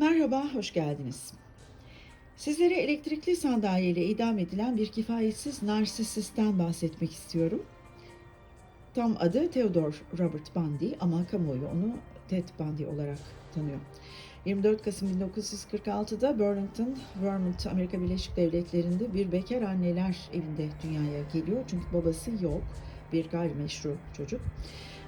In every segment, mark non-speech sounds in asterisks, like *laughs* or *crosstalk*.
Merhaba, hoş geldiniz. Sizlere elektrikli sandalyeyle idam edilen bir kifayetsiz narsisistten bahsetmek istiyorum. Tam adı Theodore Robert Bundy ama kamuoyu onu Ted Bundy olarak tanıyor. 24 Kasım 1946'da Burlington, Vermont, Amerika Birleşik Devletleri'nde bir bekar anneler evinde dünyaya geliyor. Çünkü babası yok, bir gayrimeşru çocuk.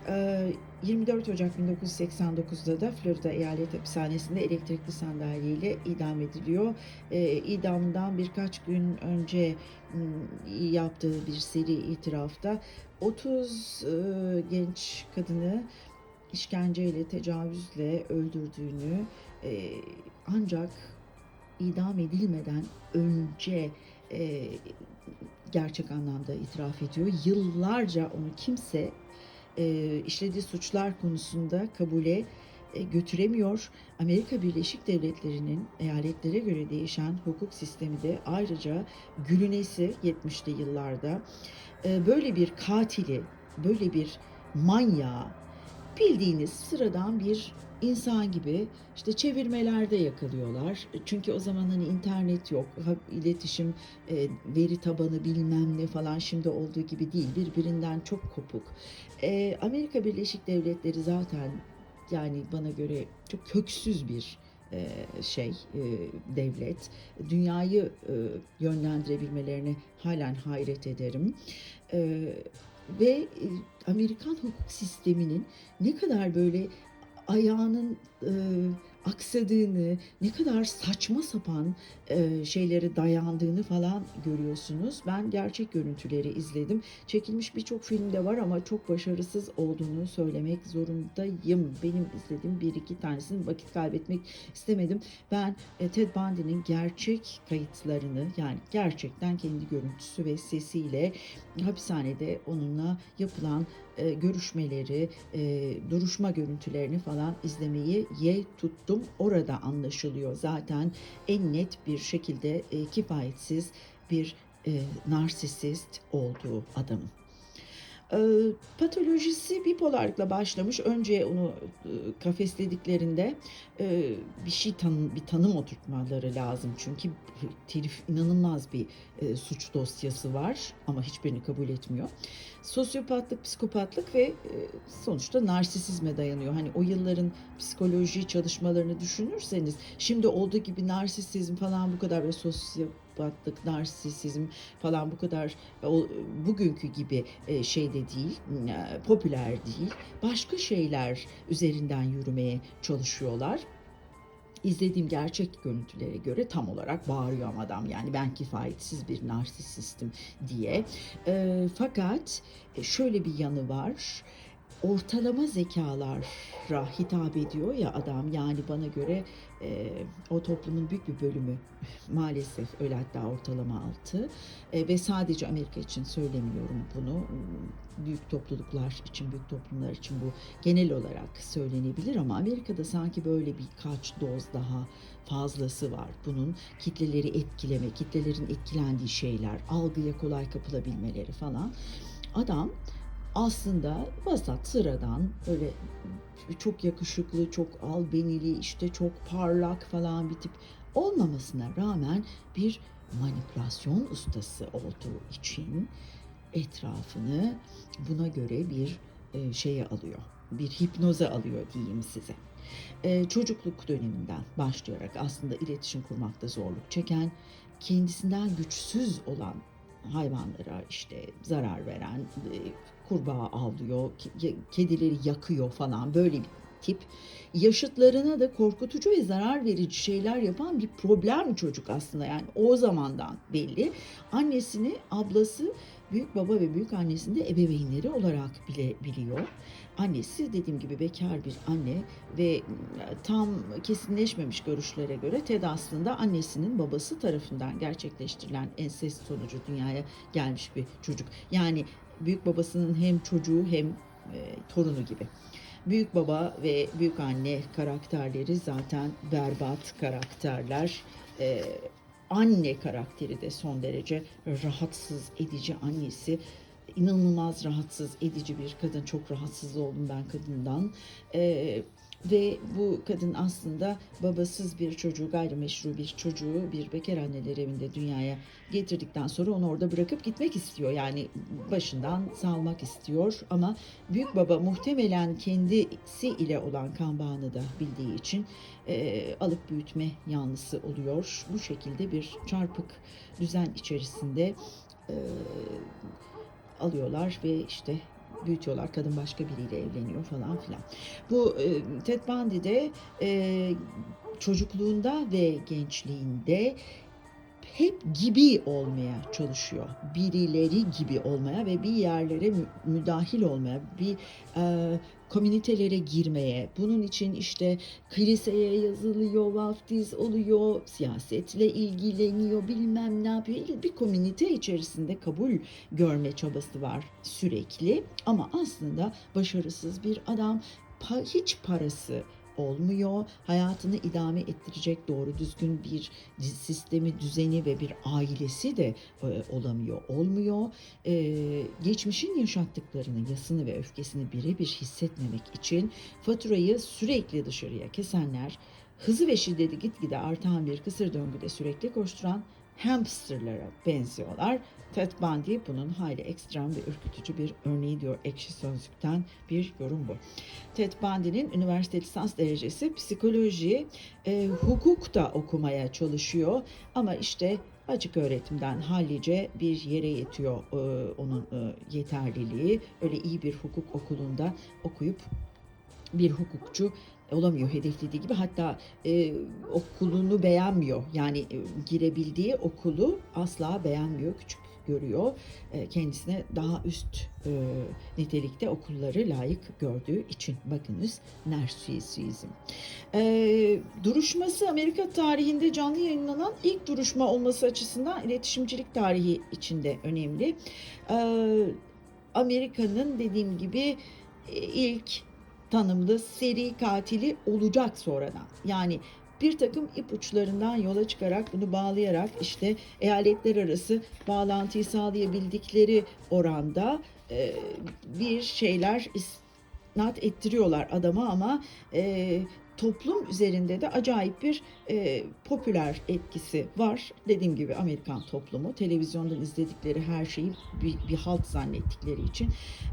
Ee, 24 Ocak 1989'da da Florida Eyalet Hapishanesi'nde elektrikli sandalyeyle idam ediliyor. Ee, idamdan birkaç gün önce m, yaptığı bir seri itirafta 30 e, genç kadını işkenceyle, tecavüzle öldürdüğünü e, ancak idam edilmeden önce e, gerçek anlamda itiraf ediyor. Yıllarca onu kimse e, işlediği suçlar konusunda kabule e, götüremiyor. Amerika Birleşik Devletleri'nin eyaletlere göre değişen hukuk sistemi de ayrıca gülünesi 70'li yıllarda e, böyle bir katili, böyle bir manyağı bildiğiniz sıradan bir insan gibi işte çevirmelerde yakalıyorlar. Çünkü o zaman hani internet yok, iletişim, e, veri tabanı bilmem ne falan şimdi olduğu gibi değil. Birbirinden çok kopuk. E, Amerika Birleşik Devletleri zaten yani bana göre çok köksüz bir e, şey devlet. Dünyayı yönlendirebilmelerine halen hayret ederim. Ve e, Amerikan hukuk sisteminin ne kadar böyle ayağının e, aksadığını, ne kadar saçma sapan e, şeylere dayandığını falan görüyorsunuz. Ben gerçek görüntüleri izledim. Çekilmiş birçok filmde var ama çok başarısız olduğunu söylemek zorundayım. Benim izlediğim bir iki tanesini vakit kaybetmek istemedim. Ben e, Ted Bundy'nin gerçek kayıtlarını yani gerçekten kendi görüntüsü ve sesiyle hapishanede onunla yapılan e, görüşmeleri, e, duruşma görüntülerini falan izlemeyi ye tuttum. Orada anlaşılıyor zaten en net bir şekilde e, kifayetsiz bir e, narsisist olduğu adamın. E, patolojisi bipolarlıkla başlamış. Önce onu e, kafeslediklerinde e, bir şey tanım, bir tanım oturtmaları lazım. Çünkü herif inanılmaz bir e, suç dosyası var ama hiçbirini kabul etmiyor. Sosyopatlık, psikopatlık ve sonuçta narsisizme dayanıyor. Hani o yılların psikoloji çalışmalarını düşünürseniz şimdi olduğu gibi narsisizm falan bu kadar ve sosyopatlık, narsisizm falan bu kadar e, bugünkü gibi e, şeyde değil, e, popüler değil. Başka şeyler üzerinden yürümeye çalışıyorlar izlediğim gerçek görüntülere göre tam olarak bağırıyor adam yani ben kifayetsiz bir narsisistim diye. E, fakat şöyle bir yanı var. Ortalama zekalara hitap ediyor ya adam yani bana göre e, o toplumun büyük bir bölümü *laughs* maalesef öyle hatta ortalama altı E, ve sadece Amerika için söylemiyorum bunu büyük topluluklar için büyük toplumlar için bu genel olarak söylenebilir ama Amerika'da sanki böyle birkaç doz daha fazlası var. Bunun kitleleri etkileme, kitlelerin etkilendiği şeyler, algıya kolay kapılabilmeleri falan. Adam aslında vasat sıradan böyle çok yakışıklı, çok albenili, işte çok parlak falan bir tip olmamasına rağmen bir manipülasyon ustası olduğu için etrafını buna göre bir e, şeye alıyor. Bir hipnoza alıyor diyeyim size. E, çocukluk döneminden başlayarak aslında iletişim kurmakta zorluk çeken, kendisinden güçsüz olan hayvanlara işte zarar veren, e, kurbağa avlıyor, ke- kedileri yakıyor falan böyle bir tip. Yaşıtlarına da korkutucu ve zarar verici şeyler yapan bir problem çocuk aslında yani o zamandan belli. Annesini, ablası, büyük baba ve büyük annesini de ebeveynleri olarak bile biliyor. Annesi dediğim gibi bekar bir anne ve tam kesinleşmemiş görüşlere göre Ted aslında annesinin babası tarafından gerçekleştirilen ensest sonucu dünyaya gelmiş bir çocuk. Yani büyük babasının hem çocuğu hem e, torunu gibi. Büyük baba ve büyük anne karakterleri zaten berbat karakterler. E, anne karakteri de son derece rahatsız edici annesi inanılmaz rahatsız edici bir kadın. Çok rahatsız oldum ben kadından. E, ve bu kadın aslında babasız bir çocuğu, gayrimeşru bir çocuğu bir bekar anneler evinde dünyaya getirdikten sonra onu orada bırakıp gitmek istiyor. Yani başından salmak istiyor ama büyük baba muhtemelen kendisi ile olan kan bağını da bildiği için e, alıp büyütme yanlısı oluyor. Bu şekilde bir çarpık düzen içerisinde e, alıyorlar ve işte büyütüyorlar. Kadın başka biriyle evleniyor falan filan. Bu e, Ted Bundy de e, çocukluğunda ve gençliğinde hep gibi olmaya çalışıyor. Birileri gibi olmaya ve bir yerlere mü- müdahil olmaya, bir e, komünitelere girmeye. Bunun için işte kiliseye yazılıyor, vaftiz oluyor, siyasetle ilgileniyor, bilmem ne yapıyor. Bir komünite içerisinde kabul görme çabası var sürekli. Ama aslında başarısız bir adam. Hiç parası olmuyor. Hayatını idame ettirecek doğru düzgün bir sistemi, düzeni ve bir ailesi de e, olamıyor, olmuyor. E, geçmişin yaşattıklarını, yasını ve öfkesini birebir hissetmemek için faturayı sürekli dışarıya kesenler, hızı ve şiddeti gitgide artan bir kısır döngüde sürekli koşturan hamsterlara benziyorlar. Ted Bundy bunun hayli ekstrem ve ürkütücü bir örneği diyor. Ekşi sözlükten bir yorum bu. Ted Bundy'nin üniversite lisans derecesi psikoloji, e, hukuk da okumaya çalışıyor. Ama işte açık öğretimden hallice bir yere yetiyor e, onun e, yeterliliği. Öyle iyi bir hukuk okulunda okuyup bir hukukçu olamıyor hedeflediği gibi. Hatta e, okulunu beğenmiyor. Yani e, girebildiği okulu asla beğenmiyor. Küçük görüyor E, kendisine daha üst e, nitelikte okulları layık gördüğü için bakınız narsisizm. E, duruşması Amerika tarihinde canlı yayınlanan ilk duruşma olması açısından iletişimcilik tarihi içinde önemli. Amerika'nın dediğim gibi ilk tanımlı seri katili olacak sonradan. Yani bir takım ipuçlarından yola çıkarak bunu bağlayarak işte eyaletler arası bağlantıyı sağlayabildikleri oranda e, bir şeyler isnat ettiriyorlar adama ama e, toplum üzerinde de acayip bir e, popüler etkisi var. Dediğim gibi Amerikan toplumu televizyondan izledikleri her şeyi bir, bir halt zannettikleri için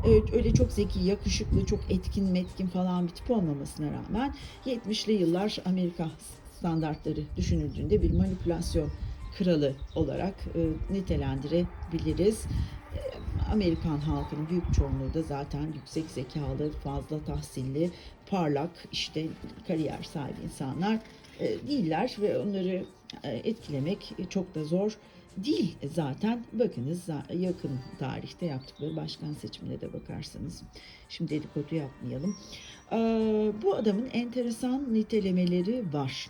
evet, öyle çok zeki, yakışıklı, çok etkin, metkin falan bir tip olmamasına rağmen 70'li yıllar Amerika standartları düşünüldüğünde bir manipülasyon kralı olarak e, nitelendirebiliriz. E, Amerikan halkının büyük çoğunluğu da zaten yüksek zekalı, fazla tahsilli, parlak, işte kariyer sahibi insanlar e, değiller ve onları e, etkilemek çok da zor değil zaten. Bakınız yakın tarihte yaptıkları başkan seçimine de bakarsanız. Şimdi dedikodu yapmayalım. E, Bu adamın enteresan nitelemeleri var.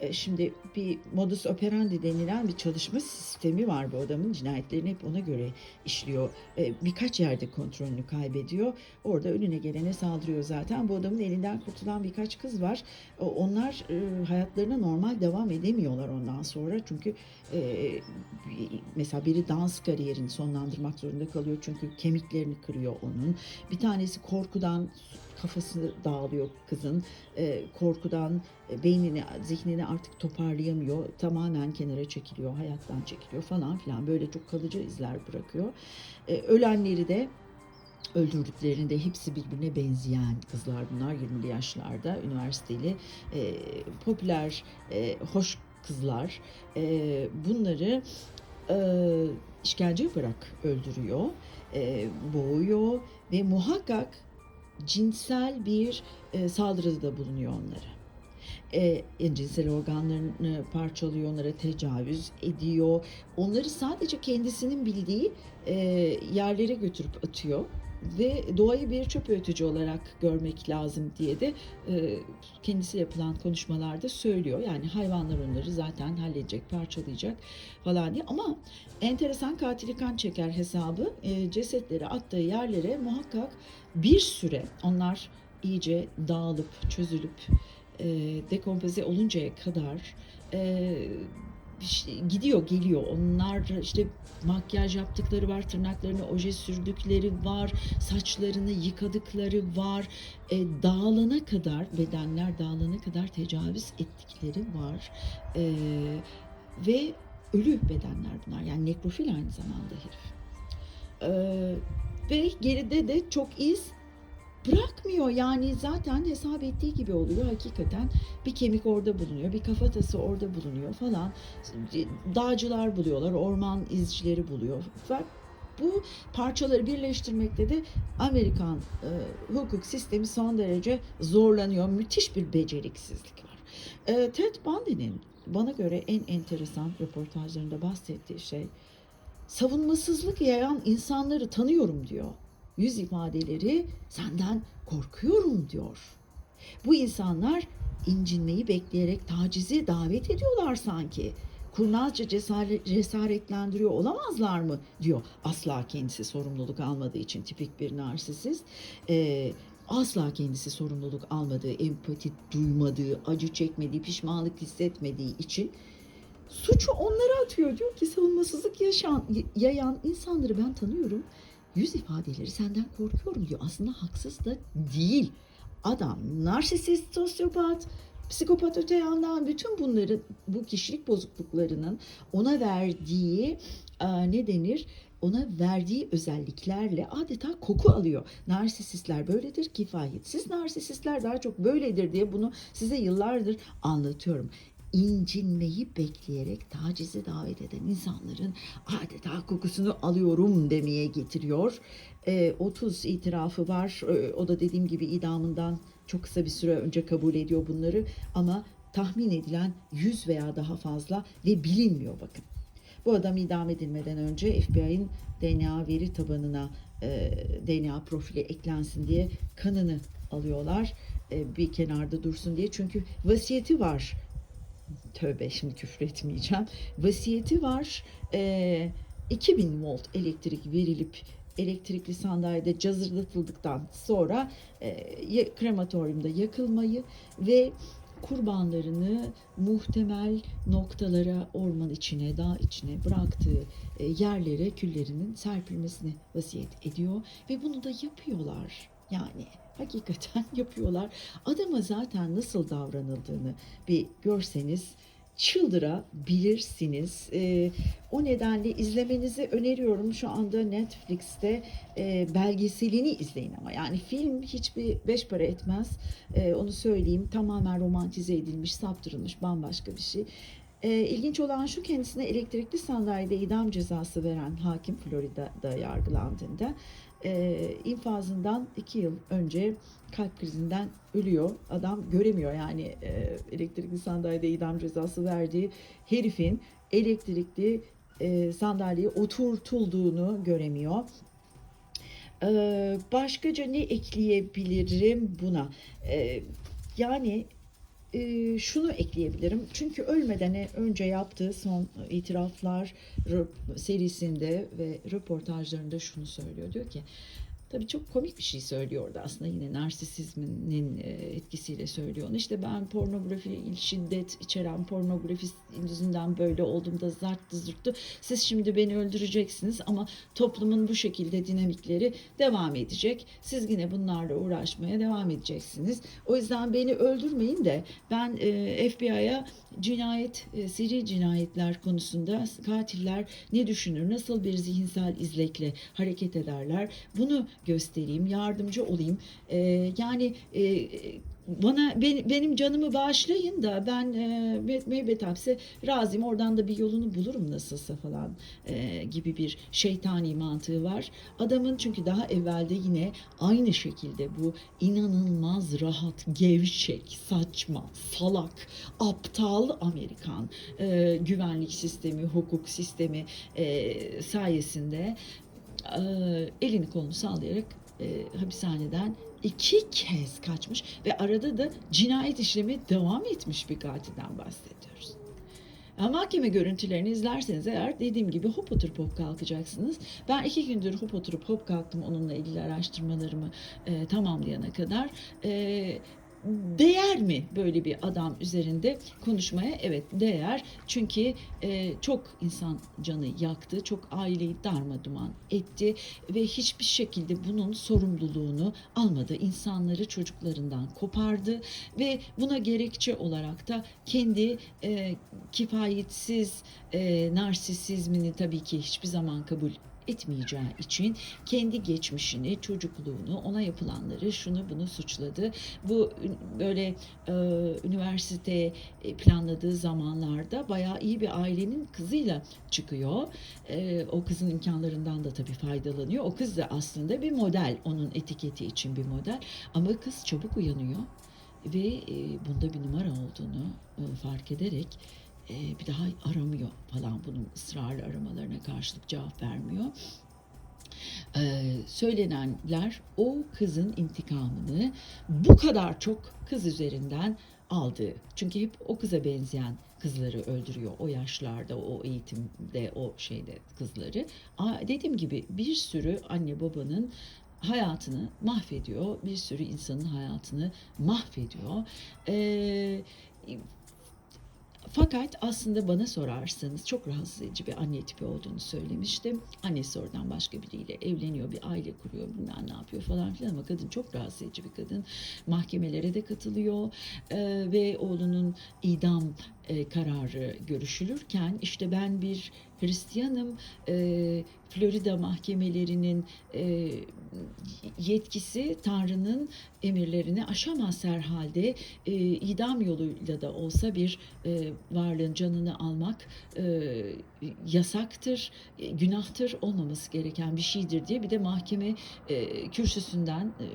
E, Şimdi bir modus operandi denilen bir çalışma sistemi var bu adamın. Cinayetlerini hep ona göre işliyor. E, Birkaç yerde kontrolünü kaybediyor. Orada önüne gelene saldırıyor zaten. Bu adamın elinden kurtulan birkaç kız var. O- Onlar e, hayatlarına normal devam edemiyorlar ondan sonra. Çünkü e, mesela biri dans kariyerini sonlandırmak zorunda kalıyor. Çünkü kemiklerini kırıyor onun. Bir tanesi korkudan kafası dağılıyor kızın. E, korkudan e, beynini, zihnini artık toparlayamıyor. Tamamen kenara çekiliyor, hayattan çekiliyor falan filan. Böyle çok kalıcı izler bırakıyor. E, ölenleri de öldürdüklerinde hepsi birbirine benzeyen kızlar bunlar 20'li yaşlarda üniversiteli e, popüler e, hoş kızlar e, bunları e, işkence yaparak öldürüyor e, boğuyor ve muhakkak cinsel bir e, saldırıda bulunuyor onlara e, cinsel organlarını parçalıyor, onlara tecavüz ediyor. Onları sadece kendisinin bildiği e, yerlere götürüp atıyor ve doğayı bir çöp öğütücü olarak görmek lazım diye de e, kendisi yapılan konuşmalarda söylüyor. Yani hayvanlar onları zaten halledecek, parçalayacak falan diye. Ama enteresan katili kan çeker hesabı e, cesetleri attığı yerlere muhakkak bir süre onlar iyice dağılıp çözülüp e, dekompoze oluncaya kadar e, gidiyor geliyor. Onlar işte makyaj yaptıkları var, tırnaklarına oje sürdükleri var, saçlarını yıkadıkları var. E, dağılana kadar, bedenler dağılana kadar tecavüz ettikleri var. E, ve ölü bedenler bunlar. Yani nekrofil aynı zamanda herif. E, ve geride de çok iz bırakmıyor. Yani zaten hesap ettiği gibi oluyor. Hakikaten bir kemik orada bulunuyor, bir kafatası orada bulunuyor falan. Dağcılar buluyorlar, orman izcileri buluyor. Ve bu parçaları birleştirmekte de Amerikan e, hukuk sistemi son derece zorlanıyor. Müthiş bir beceriksizlik var. E, Ted Bundy'nin bana göre en enteresan röportajlarında bahsettiği şey savunmasızlık yayan insanları tanıyorum diyor. Yüz ifadeleri senden korkuyorum diyor. Bu insanlar incinmeyi bekleyerek tacizi davet ediyorlar sanki. Kurnazca cesaret, cesaretlendiriyor olamazlar mı diyor. Asla kendisi sorumluluk almadığı için tipik bir narsisist. Ee, asla kendisi sorumluluk almadığı, empati duymadığı, acı çekmediği, pişmanlık hissetmediği için suçu onlara atıyor. Diyor ki savunmasızlık yaşayan, yayan insanları ben tanıyorum. Yüz ifadeleri senden korkuyorum diyor. Aslında haksız da değil. Adam narsisist, sosyopat, psikopat öte yandan bütün bunları bu kişilik bozukluklarının ona verdiği e, ne denir? Ona verdiği özelliklerle adeta koku alıyor. Narsisistler böyledir, kifayetsiz narsisistler daha çok böyledir diye bunu size yıllardır anlatıyorum incinmeyi bekleyerek tacize davet eden insanların adeta kokusunu alıyorum demeye getiriyor. E, 30 itirafı var. E, o da dediğim gibi idamından çok kısa bir süre önce kabul ediyor bunları ama tahmin edilen 100 veya daha fazla ve bilinmiyor bakın. Bu adam idam edilmeden önce FBI'nin DNA veri tabanına e, DNA profili eklensin diye kanını alıyorlar. E, bir kenarda dursun diye. Çünkü vasiyeti var tövbe şimdi küfür etmeyeceğim. Vasiyeti var. E, 2000 volt elektrik verilip elektrikli sandalyede cazırdatıldıktan sonra e, krematoryumda yakılmayı ve kurbanlarını muhtemel noktalara, orman içine, dağ içine bıraktığı e, yerlere küllerinin serpilmesini vasiyet ediyor ve bunu da yapıyorlar. Yani hakikaten *laughs* yapıyorlar. Adama zaten nasıl davranıldığını bir görseniz çıldırabilirsiniz. E, o nedenle izlemenizi öneriyorum. Şu anda Netflix'te e, belgeselini izleyin ama yani film hiçbir beş para etmez. E, onu söyleyeyim. Tamamen romantize edilmiş, saptırılmış bambaşka bir şey. E, ilginç olan şu kendisine elektrikli sandalyede idam cezası veren hakim Florida'da yargılandığında e, infazından iki yıl önce kalp krizinden ölüyor. Adam göremiyor yani e, elektrikli sandalyede idam cezası verdiği herifin elektrikli e, sandalyeye oturtulduğunu göremiyor. Ee, başkaca ne ekleyebilirim buna? Ee, yani e, şunu ekleyebilirim. Çünkü ölmeden önce yaptığı son itiraflar serisinde ve röportajlarında şunu söylüyor. Diyor ki Tabii çok komik bir şey söylüyor orada aslında yine narsisizmin e, etkisiyle söylüyor onu. İşte ben pornografi, şiddet içeren pornografi yüzünden böyle oldum da zarttı zırttı. Siz şimdi beni öldüreceksiniz ama toplumun bu şekilde dinamikleri devam edecek. Siz yine bunlarla uğraşmaya devam edeceksiniz. O yüzden beni öldürmeyin de ben e, FBI'ya cinayet, e, seri cinayetler konusunda katiller ne düşünür, nasıl bir zihinsel izlekle hareket ederler bunu göstereyim, yardımcı olayım. E, yani e, bana ben, benim canımı bağışlayın da ben e, hapse razıyım oradan da bir yolunu bulurum nasılsa falan e, gibi bir şeytani mantığı var. Adamın çünkü daha evvelde yine aynı şekilde bu inanılmaz rahat, gevşek, saçma, salak, aptal Amerikan e, güvenlik sistemi, hukuk sistemi e, sayesinde elini kolunu sallayarak e, hapishaneden iki kez kaçmış ve arada da cinayet işlemi devam etmiş bir katilden bahsediyoruz. Yani mahkeme görüntülerini izlerseniz eğer dediğim gibi hop oturup hop kalkacaksınız. Ben iki gündür hop oturup hop kalktım onunla ilgili araştırmalarımı e, tamamlayana kadar. E, değer mi böyle bir adam üzerinde konuşmaya? Evet değer. Çünkü e, çok insan canı yaktı, çok aileyi darmaduman etti ve hiçbir şekilde bunun sorumluluğunu almadı. İnsanları çocuklarından kopardı ve buna gerekçe olarak da kendi e, kifayetsiz e, narsisizmini tabii ki hiçbir zaman kabul etmeyeceği için kendi geçmişini, çocukluğunu, ona yapılanları, şunu bunu suçladı. Bu böyle e, üniversite e, planladığı zamanlarda bayağı iyi bir ailenin kızıyla çıkıyor. E, o kızın imkanlarından da tabii faydalanıyor. O kız da aslında bir model, onun etiketi için bir model. Ama kız çabuk uyanıyor ve e, bunda bir numara olduğunu e, fark ederek e, bir daha aramıyor falan bunun ısrarlı aramalarına karşılık cevap vermiyor. Ee, söylenenler o kızın intikamını bu kadar çok kız üzerinden aldığı. Çünkü hep o kıza benzeyen kızları öldürüyor o yaşlarda, o eğitimde, o şeyde kızları. Aa, dediğim gibi bir sürü anne babanın hayatını mahvediyor. Bir sürü insanın hayatını mahvediyor. Ee, fakat aslında bana sorarsanız çok rahatsız edici bir anne tipi olduğunu söylemiştim. Annesi oradan başka biriyle evleniyor, bir aile kuruyor, bilmem ne yapıyor falan filan ama kadın çok rahatsız edici bir kadın. Mahkemelere de katılıyor Ee, ve oğlunun idam e, kararı görüşülürken işte ben bir Hristiyanım, e, Florida mahkemelerinin e, yetkisi Tanrı'nın emirlerini aşamaz herhalde e, idam yoluyla da olsa bir e, varlığın canını almak e, yasaktır, e, günahtır, olmaması gereken bir şeydir diye bir de mahkeme e, kürsüsünden e,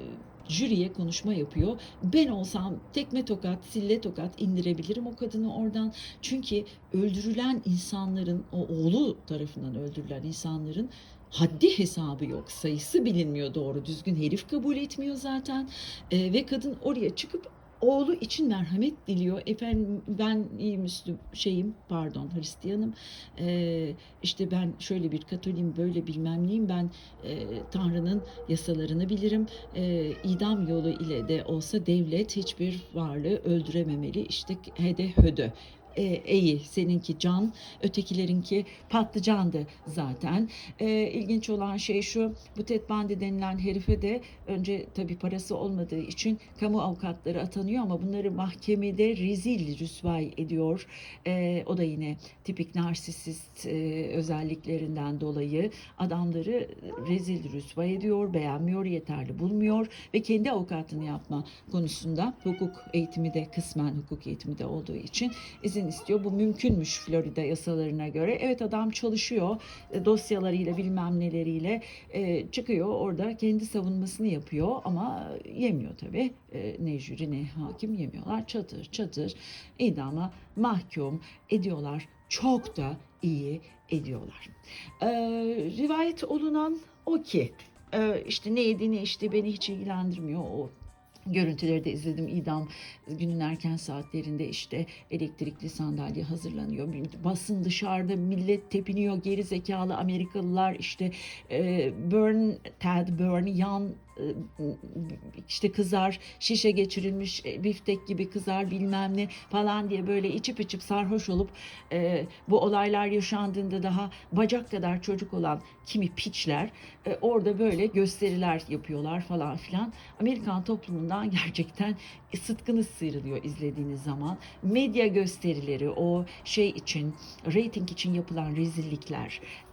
jüriye konuşma yapıyor. Ben olsam tekme tokat, sille tokat indirebilirim o kadını oradan. Çünkü öldürülen insanların, o oğlu tarafından öldürülen insanların haddi hesabı yok. Sayısı bilinmiyor doğru düzgün. Herif kabul etmiyor zaten. Ee, ve kadın oraya çıkıp oğlu için merhamet diliyor. Efendim ben iyi Müslüm şeyim pardon Hristiyanım. Ee, işte ben şöyle bir Katolim böyle bilmem neyim ben e, Tanrı'nın yasalarını bilirim. E, idam yolu ile de olsa devlet hiçbir varlığı öldürememeli. İşte hede hödö e, iyi seninki can ötekilerinki patlıcandı zaten. E, ilginç olan şey şu bu Ted Bundy denilen herife de önce tabii parası olmadığı için kamu avukatları atanıyor ama bunları mahkemede rezil rüsvay ediyor. E, o da yine tipik narsisist e, özelliklerinden dolayı adamları rezil rüsvay ediyor, beğenmiyor, yeterli bulmuyor ve kendi avukatını yapma konusunda hukuk eğitimi de kısmen hukuk eğitimi de olduğu için izin istiyor. Bu mümkünmüş Florida yasalarına göre. Evet adam çalışıyor e, dosyalarıyla bilmem neleriyle e, çıkıyor orada kendi savunmasını yapıyor ama yemiyor tabii. E, ne jüri ne hakim yemiyorlar. Çatır çatır idama mahkum ediyorlar. Çok da iyi ediyorlar. E, rivayet olunan o ki e, işte ne yedi ne içti beni hiç ilgilendirmiyor o Görüntüleri de izledim idam günün erken saatlerinde işte elektrikli sandalye hazırlanıyor. Basın dışarıda millet tepiniyor geri zekalı Amerikalılar işte e, burn Ted burn yan işte kızar şişe geçirilmiş e, biftek gibi kızar bilmem ne falan diye böyle içip içip sarhoş olup e, bu olaylar yaşandığında daha bacak kadar çocuk olan kimi piçler e, orada böyle gösteriler yapıyorlar falan filan. Amerikan toplumundan gerçekten sıtkınız sıyrılıyor izlediğiniz zaman. Medya gösterileri o şey için, reyting için yapılan rezillikler, e,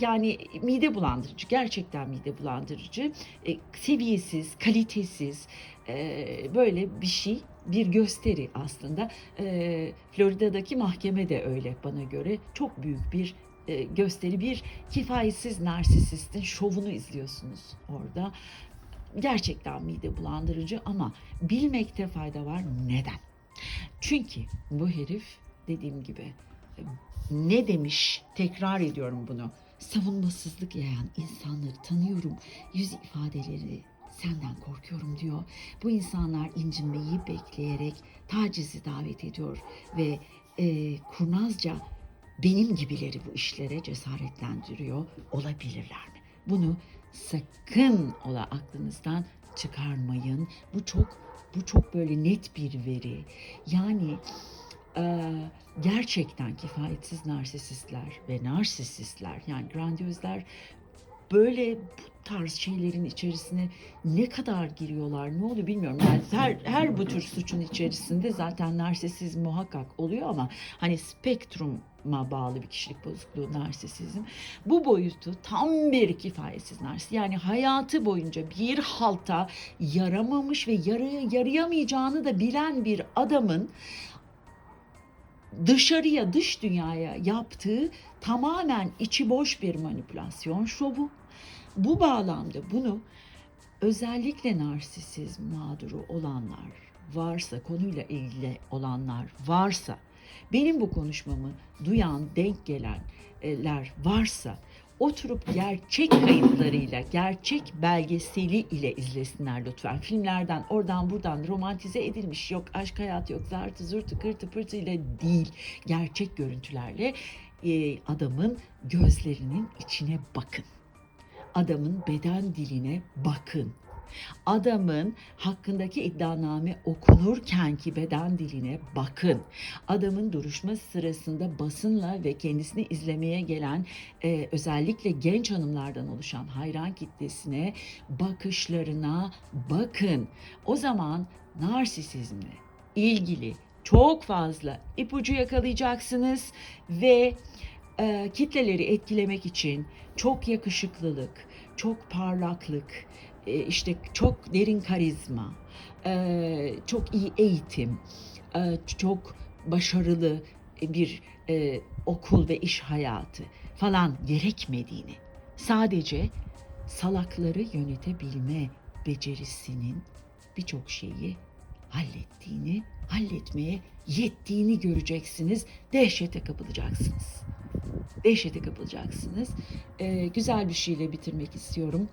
yani mide bulandırıcı, gerçekten mide bulandırıcı, e, seviyesiz, kalitesiz e, böyle bir şey, bir gösteri aslında. E, Florida'daki mahkeme de öyle bana göre. Çok büyük bir e, gösteri, bir kifayetsiz narsisistin şovunu izliyorsunuz orada. Gerçekten mide bulandırıcı ama bilmekte fayda var. Neden? Çünkü bu herif dediğim gibi ne demiş? Tekrar ediyorum bunu. Savunmasızlık yayan insanları tanıyorum. Yüz ifadeleri senden korkuyorum diyor. Bu insanlar incinmeyi bekleyerek tacizi davet ediyor ve e, kurnazca benim gibileri bu işlere cesaretlendiriyor olabilirler mi? Bunu sakın ola aklınızdan çıkarmayın. Bu çok Bu çok böyle net bir veri. Yani gerçekten kifayetsiz narsisistler ve narsisistler yani grandiozlar böyle bu tarz şeylerin içerisine ne kadar giriyorlar ne oluyor bilmiyorum. Yani her, her bu tür suçun içerisinde zaten narsisizm muhakkak oluyor ama hani spektruma bağlı bir kişilik bozukluğu narsisizm. Bu boyutu tam bir kifayetsiz narsist. Yani hayatı boyunca bir halta yaramamış ve yarı, yarayamayacağını da bilen bir adamın dışarıya, dış dünyaya yaptığı tamamen içi boş bir manipülasyon şovu. Bu bağlamda bunu özellikle narsisizm mağduru olanlar varsa, konuyla ilgili olanlar varsa, benim bu konuşmamı duyan, denk gelenler varsa oturup gerçek kayıtlarıyla, gerçek belgeseli ile izlesinler lütfen. Filmlerden oradan buradan romantize edilmiş yok aşk hayatı yok zartı zurtu kırtı pırtı ile değil. Gerçek görüntülerle e, adamın gözlerinin içine bakın. Adamın beden diline bakın. Adamın hakkındaki iddianame okunurken ki beden diline bakın. Adamın duruşma sırasında basınla ve kendisini izlemeye gelen e, özellikle genç hanımlardan oluşan hayran kitlesine bakışlarına bakın. O zaman narsisizmle ilgili çok fazla ipucu yakalayacaksınız ve e, kitleleri etkilemek için çok yakışıklılık, çok parlaklık, e, işte çok derin karizma, e, çok iyi eğitim, e, çok başarılı bir e, okul ve iş hayatı falan gerekmediğini, sadece salakları yönetebilme becerisinin birçok şeyi hallettiğini, halletmeye yettiğini göreceksiniz. Dehşete kapılacaksınız. Dehşete kapılacaksınız. Ee, güzel bir şeyle bitirmek istiyorum.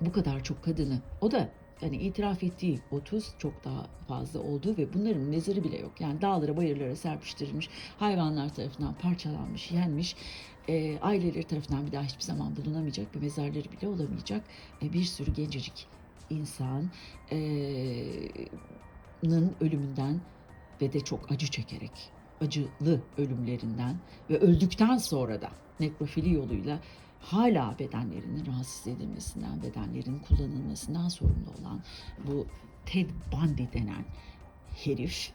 Bu kadar çok kadını, o da yani itiraf ettiği 30 çok daha fazla olduğu ve bunların mezarı bile yok. Yani dağlara bayırlara serpiştirilmiş, hayvanlar tarafından parçalanmış, yenmiş, e, aileleri tarafından bir daha hiçbir zaman bulunamayacak bir mezarları bile olamayacak e, bir sürü gencecik insan e, ölümünden ve de çok acı çekerek acılı ölümlerinden ve öldükten sonra da nekrofili yoluyla hala bedenlerinin rahatsız edilmesinden, bedenlerinin kullanılmasından sorumlu olan bu Ted Bundy denen herif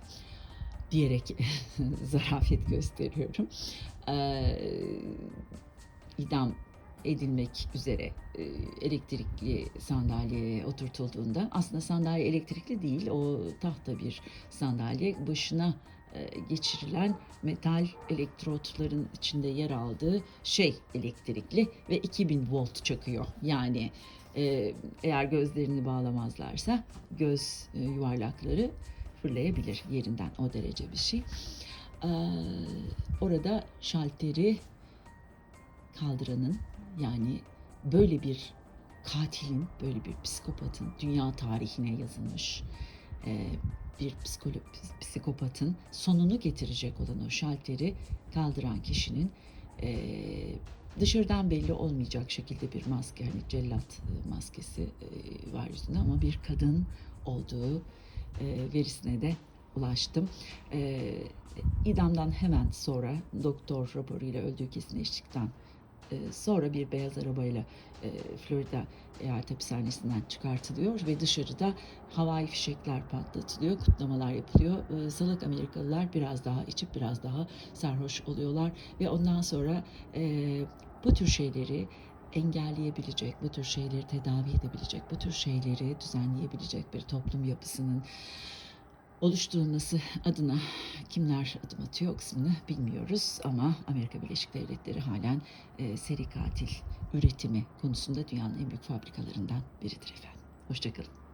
diyerek *laughs* zarafet gösteriyorum. Ee, idam edilmek üzere e, elektrikli sandalyeye oturtulduğunda aslında sandalye elektrikli değil o tahta bir sandalye başına geçirilen metal elektrotların içinde yer aldığı şey elektrikli ve 2000 volt çakıyor. Yani e, eğer gözlerini bağlamazlarsa göz e, yuvarlakları fırlayabilir yerinden o derece bir şey. Orada şalteri kaldıranın yani böyle bir katilin, böyle bir psikopatın dünya tarihine yazılmış bir psikolog, psikopatın sonunu getirecek olan o şalteri kaldıran kişinin e, dışarıdan belli olmayacak şekilde bir maske hani cellat maskesi e, var yüzünde ama bir kadın olduğu e, verisine de ulaştım. E, idamdan hemen sonra doktor raporuyla öldüğü kesinleştikten e, sonra bir beyaz arabayla e, Florida eyalet hapishanesinden çıkartılıyor ve dışarıda havai fişekler patlatılıyor, kutlamalar yapılıyor. E, salak Amerikalılar biraz daha içip biraz daha sarhoş oluyorlar ve ondan sonra bu tür şeyleri engelleyebilecek, bu tür şeyleri tedavi edebilecek, bu tür şeyleri düzenleyebilecek bir toplum yapısının oluşturulması adına kimler adım atıyor kısmını bilmiyoruz ama Amerika Birleşik Devletleri halen e, seri katil üretimi konusunda dünyanın en büyük fabrikalarından biridir efendim. Hoşçakalın.